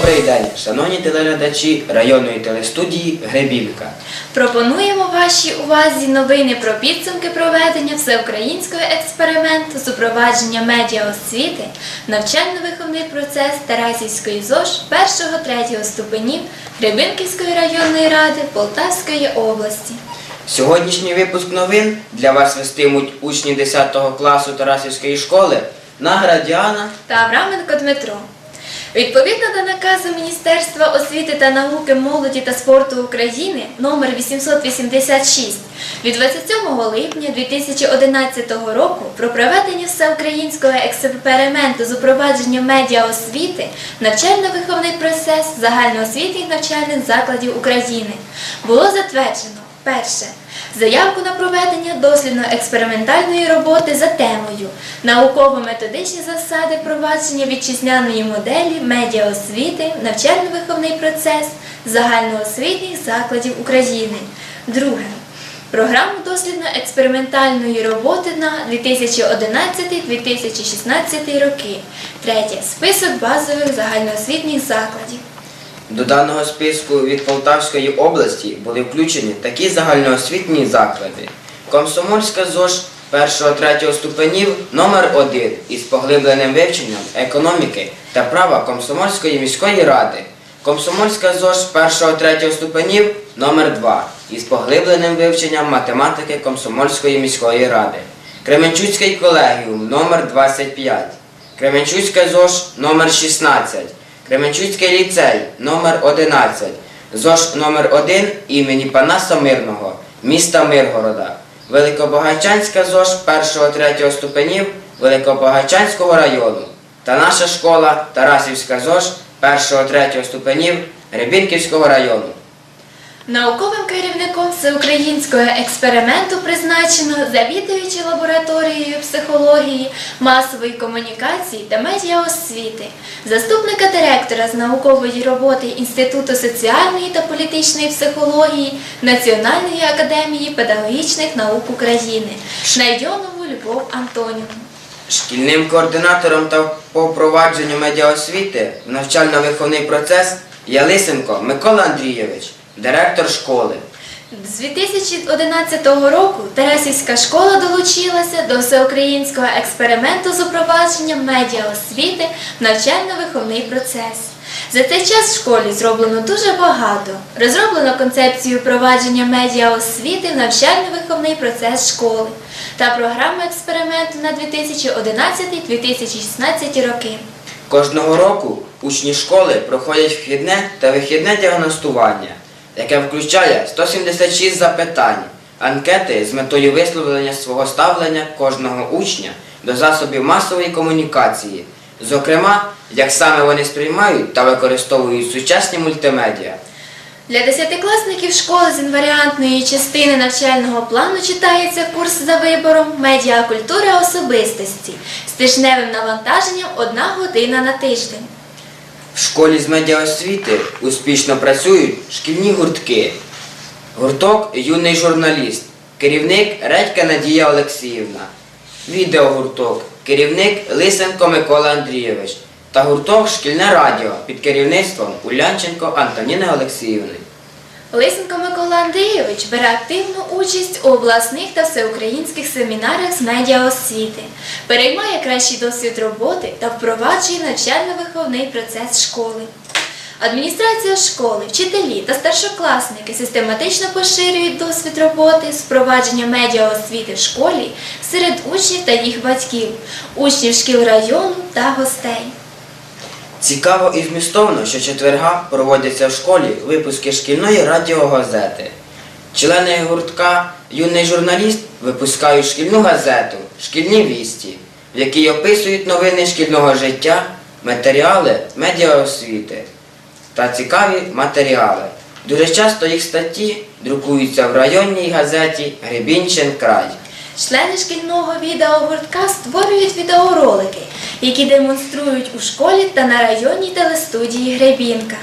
Добрий день, шановні телеглядачі районної телестудії Гребівка. Пропонуємо вашій увазі новини про підсумки проведення всеукраїнського експерименту з упровадження медіаосвіти, навчально-виховний процес Тарасівської ЗОЖ 1-3 ступенів Гребинківської районної ради Полтавської області. Сьогоднішній випуск новин для вас вестимуть учні 10 класу Тарасівської школи Награ Діана та Авраменко Дмитро. Відповідно до наказу Міністерства освіти та науки, молоді та спорту України номер 886 від 27 липня 2011 року про проведення всеукраїнського експерименту з упровадження медіаосвіти, навчально-виховний процес загальноосвітніх навчальних закладів України було затверджено перше. Заявку на проведення дослідно-експериментальної роботи за темою Науково-методичні засади впровадження вітчизняної моделі медіаосвіти, навчально-виховний процес загальноосвітніх закладів України. Друге. Програму дослідно-експериментальної роботи на 2011-2016 роки. Третє. Список базових загальноосвітніх закладів. До даного списку від Полтавської області були включені такі загальноосвітні заклади. Комсомольська ЗОЖ 1-3 ступенів номер 1 із поглибленим вивченням економіки та права Комсомольської міської ради. Комсомольська ЗОЖ 1-3 ступенів номер 2 із поглибленим вивченням математики Комсомольської міської ради. Кременчуцький колегіум номер 25. Кременчуцька ЗОЖ номер 16. Кременчуцький ліцей номер 11, ЗОЖ номер 1 імені Панаса Мирного, міста Миргорода, Великобагачанська ЗОЖ 1-3 ступенів Великобагачанського району. Та наша школа Тарасівська ЗОЖ 1-3 ступенів Рибінківського району. Науковим керівником всеукраїнського експерименту призначено завідувачі лабораторією психології, масової комунікації та медіаосвіти, заступника директора з наукової роботи Інституту соціальної та політичної психології Національної академії педагогічних наук України Найдьонову Любов Антонівну. Шкільним координатором та по впровадженню медіаосвіти в навчально-виховний процес є Лисенко Микола Андрійович, директор школи. З 2011 року Тересівська школа долучилася до всеукраїнського експерименту з упровадженням медіаосвіти в навчально-виховний процес. За цей час в школі зроблено дуже багато. Розроблено концепцію впровадження медіаосвіти в навчально-виховний процес школи та програму експерименту на 2011-2016 роки. Кожного року учні школи проходять вхідне та вихідне діагностування, яке включає 176 запитань, анкети з метою висловлення свого ставлення кожного учня до засобів масової комунікації, зокрема, як саме вони сприймають та використовують сучасні мультимедіа. Для десятикласників школи з інваріантної частини навчального плану читається курс за вибором медіакультура особистості з тижневим навантаженням одна година на тиждень. В школі з медіаосвіти успішно працюють шкільні гуртки. Гурток юний журналіст, керівник Редька Надія Олексіївна, відеогурток, керівник Лисенко Микола Андрійович та гурток Шкільне радіо під керівництвом Улянченко Антоніни Олексіївни. Лисенко Микола Андрійович бере активну участь у обласних та всеукраїнських семінарах з медіаосвіти, переймає кращий досвід роботи та впроваджує навчально-виховний процес школи. Адміністрація школи, вчителі та старшокласники систематично поширюють досвід роботи з впровадження медіаосвіти в школі серед учнів та їх батьків, учнів шкіл району та гостей. Цікаво і змістовно, що четверга проводяться в школі випуски шкільної радіогазети. Члени гуртка Юний журналіст випускають шкільну газету Шкільні вісті, в якій описують новини шкільного життя, матеріали медіаосвіти та цікаві матеріали. Дуже часто їх статті друкуються в районній газеті Гребінчин край. Члени шкільного відеогуртка створюють відеоролики, які демонструють у школі та на районній телестудії Гребінка.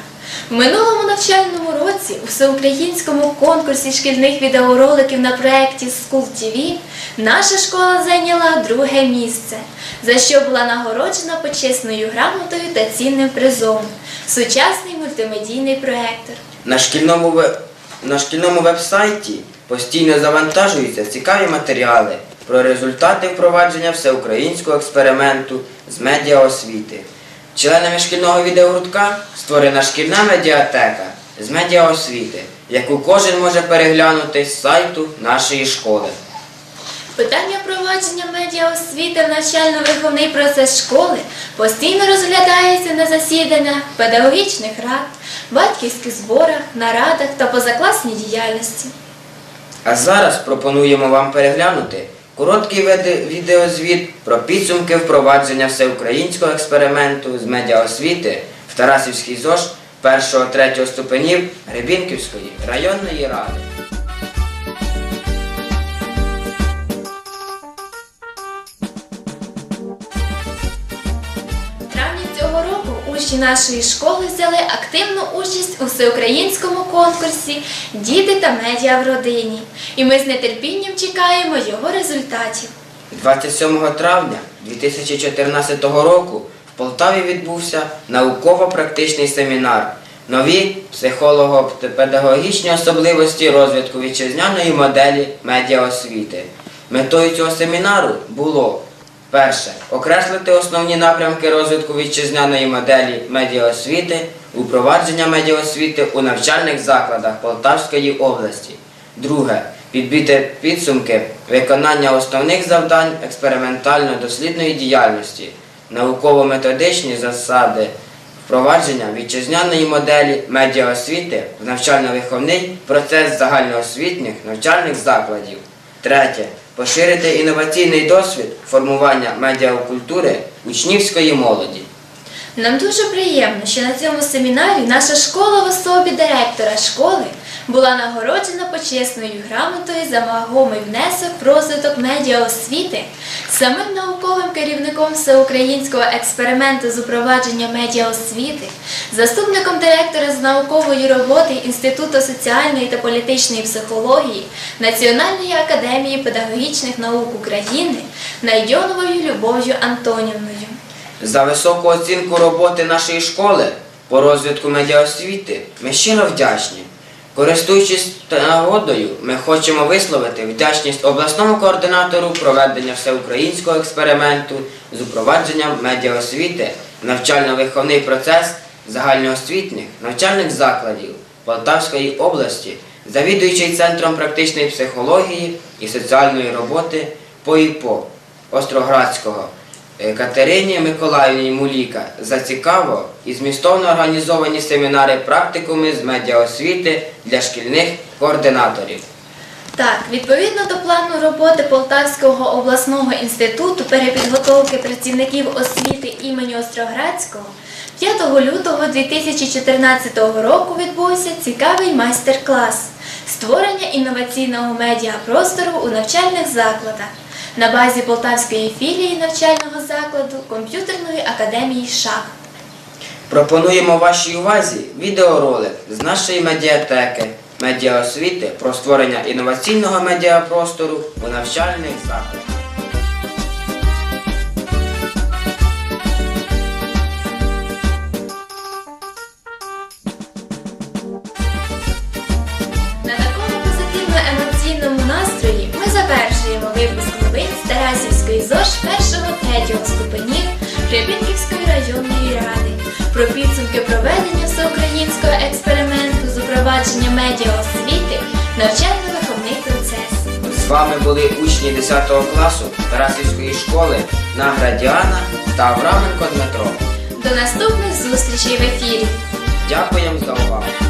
В минулому навчальному році у всеукраїнському конкурсі шкільних відеороликів на проєкті School TV наша школа зайняла друге місце, за що була нагороджена почесною грамотою та цінним призом. сучасний мультимедійний проектор. На шкільному, на шкільному веб-сайті постійно завантажуються цікаві матеріали про результати впровадження всеукраїнського експерименту з медіаосвіти. Членами шкільного відеогуртка створена шкільна медіатека з медіаосвіти, яку кожен може переглянути з сайту нашої школи. Питання впровадження медіаосвіти в навчально-виховний процес школи постійно розглядається на засіданнях педагогічних рад, батьківських зборах, нарадах та позакласній діяльності. А зараз пропонуємо вам переглянути короткий відеозвіт про підсумки впровадження всеукраїнського експерименту з медіаосвіти в Тарасівський ЗОЖ 1-3 ступенів Гребінківської районної ради. Року нашої школи взяли активну участь у всеукраїнському конкурсі Діти та медіа в родині. І ми з нетерпінням чекаємо його результатів. 27 травня 2014 року в Полтаві відбувся науково-практичний семінар Нові психолого-педагогічні особливості розвитку вітчизняної моделі медіаосвіти. Метою цього семінару було перше окреслити основні напрямки розвитку вітчизняної моделі медіаосвіти, упровадження медіаосвіти у навчальних закладах Полтавської області. Друге підбити підсумки виконання основних завдань експериментально-дослідної діяльності, науково-методичні засади впровадження вітчизняної моделі медіаосвіти в навчально-виховний процес загальноосвітніх навчальних закладів. Третє поширити інноваційний досвід формування медіакультури учнівської молоді. Нам дуже приємно, що на цьому семінарі наша школа в особі директора школи була нагороджена почесною грамотою за вагомий внесок в розвиток медіаосвіти, самим науковим керівником всеукраїнського експерименту з упровадження медіаосвіти, заступником директора з наукової роботи Інституту соціальної та політичної психології Національної академії педагогічних наук України Найдьоновою Любов'ю Антонівною. За високу оцінку роботи нашої школи по розвитку медіаосвіти ми щиро вдячні. Користуючись нагодою, ми хочемо висловити вдячність обласному координатору проведення всеукраїнського експерименту з упровадженням медіаосвіти в навчально-виховний процес загальноосвітніх навчальних закладів Полтавської області, завідуючий Центром практичної психології і соціальної роботи ПОІПО Остроградського Катерині Миколаївні Муліка за цікаво і змістовно організовані семінари практикуми з медіаосвіти для шкільних координаторів. Так, відповідно до плану роботи Полтавського обласного інституту перепідготовки працівників освіти імені Остроградського, 5 лютого 2014 року відбувся цікавий майстер-клас створення інноваційного медіапростору у навчальних закладах на базі Полтавської філії навчального закладу комп'ютерної академії ШАХ. Пропонуємо вашій увазі відеоролик з нашої медіатеки медіаосвіти про створення інноваційного медіапростору у навчальних закладах. Ступенів районної ради про підсумки проведення всеукраїнського експерименту з упровадження медіаосвіти навчально-виховний процес. З вами були учні 10 класу Тарасівської школи Награ Діана та Авраменко Дмитро. До наступних зустрічей в ефірі! Дякуємо за увагу!